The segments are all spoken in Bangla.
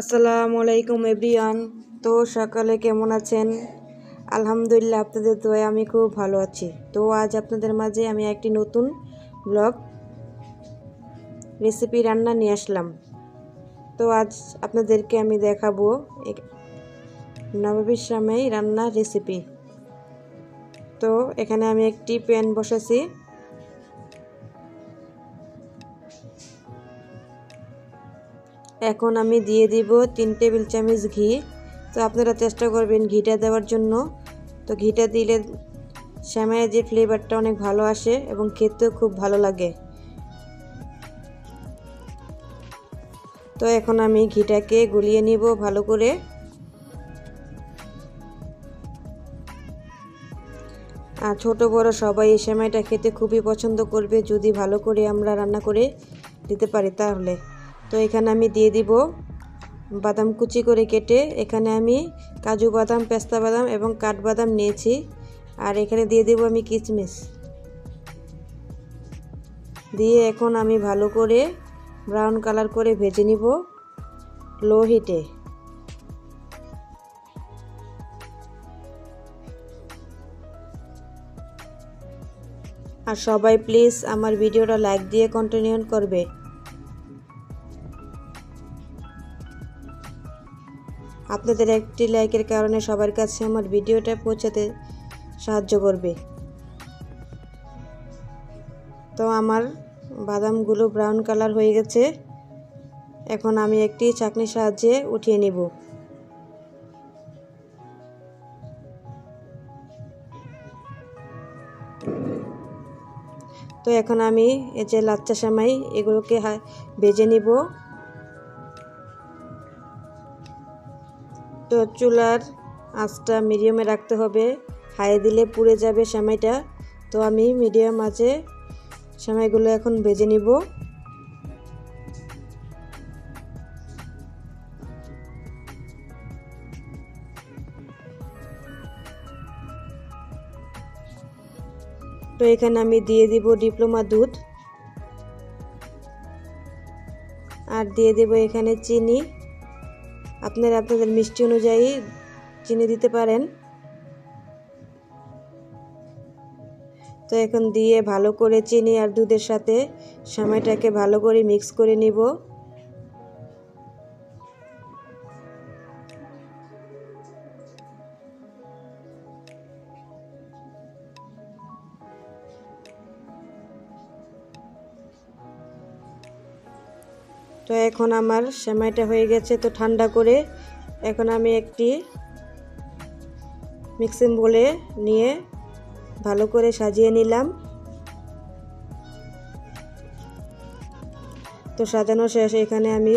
আসসালামু আলাইকুম এভরিওয়ান তো সকালে কেমন আছেন? আলহামদুলিল্লাহ, আপনাদের দোয়ায় আমি খুব ভালো আছি। তো আজ আপনাদের মাঝে আমি একটি নতুন ব্লগ রেসিপি রান্না নিয়ে আসলাম। তো আজ আপনাদেরকে আমি দেখাবো নবাবের সামে রান্নার রেসিপি তো এখানে আমি একটি প্যান বসেছি এখন আমি দিয়ে দিব তিন টেবিল চামচ ঘি। তো আপনারা চেষ্টা করবেন ঘিটা দেওয়ার জন্য। তো ঘিটা দিলে শ্যামাইয়ের যে ফ্লেভারটা অনেক ভালো আসে এবং খেতেও খুব ভালো লাগে। তো এখন আমি ঘিটাকে গুলিয়ে নিব ভালো করে। আর ছোট বড় সবাই এই সেমাইটা খেতে খুবই পছন্দ করবে। যদি ভালো করে আমরা রান্না করে দিতে পারি তাহলে। তো এখানে আমি দিয়ে দিব বাদাম কুচি করে কেটে, এখানে আমি কাজু বাদাম, পেস্তা বাদাম এবং কাঠবাদাম নিয়েছি। আর এখানে দিয়ে দিব আমি কিচমিচ দিয়ে এখন আমি ভালো করে ব্রাউন কালার করে ভেজে নিব লো হিটে। আর সবাই প্লিজ আমার ভিডিওটা লাইক দিয়ে কন্টিনিউ করবে। আপনাদের একটি লাইকের কারণে সবার কাছে আমার ভিডিওটা পৌঁছাতে সাহায্য করবে। তো আমার বাদামগুলো ব্রাউন কালার হয়ে গেছে। এখন আমি একটি চাকনির সাহায্যে উঠিয়ে নিব। তো এখন আমি এই যে লাচ্চা সামাই, এগুলোকে ভেজে নিব। তো চুলার আঁচটা মিডিয়ামে রাখতে হবে। হাই দিলে পুড়ে যাবে সেমাইটা। তো আমি মিডিয়াম আঁচে সেমাইগুলো এখন ভেজে নিব। তো এখানে আমি দিয়ে দিব ডিপ্লোমা দুধ। আর দিয়ে দেব এখানে চিনি। আপনারা আপনাদের মিষ্টি অনুযায়ী চিনি দিতে পারেন। তো এখন দিয়ে ভালো করে চিনি আর দুধের সাথে সময়টাকে ভালো করে মিক্স করে নিব। তো এখন আমার সেমাইটা হয়ে গেছে, তো ঠান্ডা করে এখন আমি একটি মিক্সিং বলে নিয়ে ভালো করে সাজিয়ে নিলাম। তো সাজানো শেষ, এখানে আমি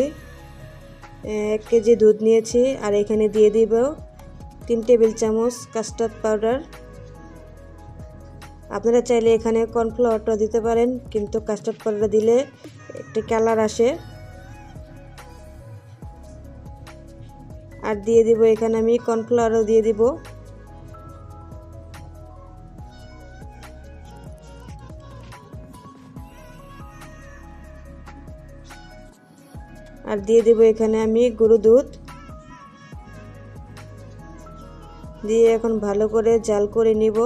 এক কেজি দুধ নিয়েছি আর এখানে দিয়ে দিব তিন টেবিল চামচ কাস্টার্ড পাউডার। আপনারা চাইলে এখানে কর্নফ্লাওয়ারটা দিতে পারেন, কিন্তু কাস্টার্ড পাউডার দিলে একটি কালার আসে। আর দিয়ে দিব এখানে আমি কর্নফ্লাওয়ারও দিয়ে দিব। আর দিয়ে দেব এখানে আমি গরু দুধ। দিয়ে এখন ভালো করে জাল করে নিব।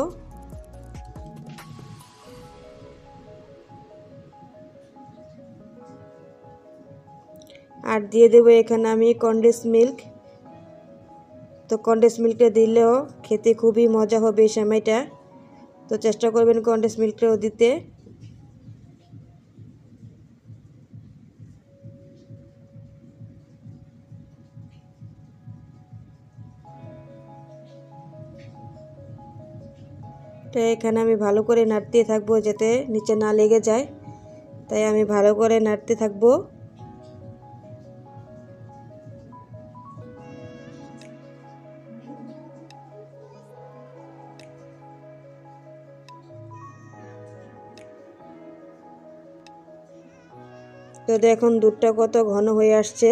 আর দিয়ে দেব এখানে আমি কন্ডেন্স মিল্ক। তো কন্ডেন্স মিল্কটা দিলেও খেতে খুবই মজা হবে এই সময়টা। তো চেষ্টা করবেন কন্ডেন্স মিল্কটাও দিতে। তো এখানে আমি ভালো করে নাড়তে থাকব যাতে নিচে না লেগে যায়। তাই আমি ভালো করে নাড়তে থাকব। তো দেখুন, দুধটা কত ঘন হয়ে আসছে।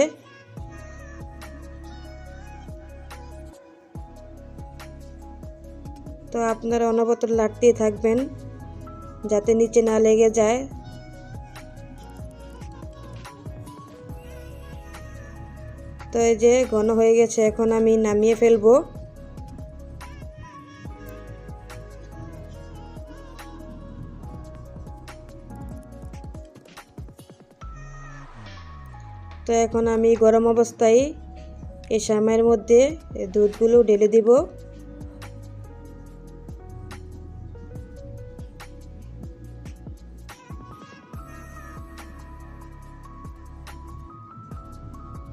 তো আপনারা অনবত লাড়তেই থাকবেন, যাতে নিচে না লেগে যায়। তো এই যে ঘন হয়ে গেছে, এখন আমি নামিয়ে ফেলব। তো এখন আমি গরম অবস্থায় এই সামাইয়ের মধ্যে দুধগুলো ঢেলে দিব।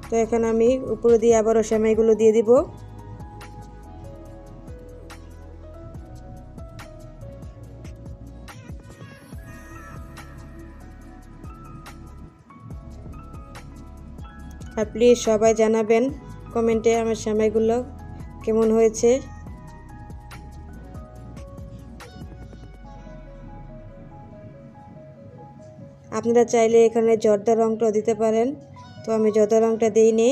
তো এখন আমি উপরে দিয়ে আবারও সেমাইগুলো দিয়ে দিব। আর প্লিজ সবাই জানাবেন কমেন্টে আমার সেমাইগুলো কেমন হয়েছে। আপনারা চাইলে এখানে জর্দা রঙটাও দিতে পারেন, তো আমি জর্দা রঙটা দিইনি।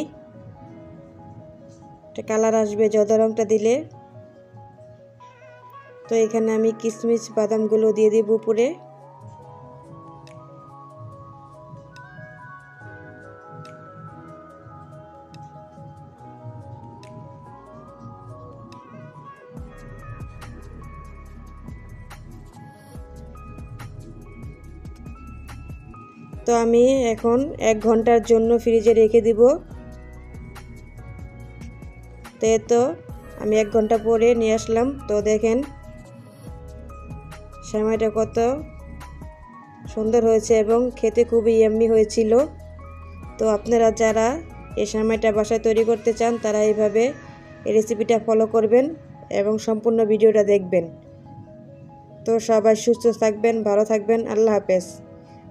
একটা কালার আসবে জর্দা রঙটা দিলে। তো এখানে আমি কিশমিশ বাদামগুলো দিয়ে দিব উপরে। তো আমি এখন এক ঘণ্টার জন্য ফ্রিজে রেখে দিব। তো তো আমি এক ঘণ্টা পরে নিয়ে আসলাম। তো দেখেন সময়টা কত সুন্দর হয়েছে এবং খেতে খুবই এমনি হয়েছিল। তো আপনারা যারা এই সময়টা বাসায় তৈরি করতে চান, তারা এইভাবে এই রেসিপিটা ফলো করবেন এবং সম্পূর্ণ ভিডিওটা দেখবেন। তো সবাই সুস্থ থাকবেন, ভালো থাকবেন, আল্লাহ হাফেজ।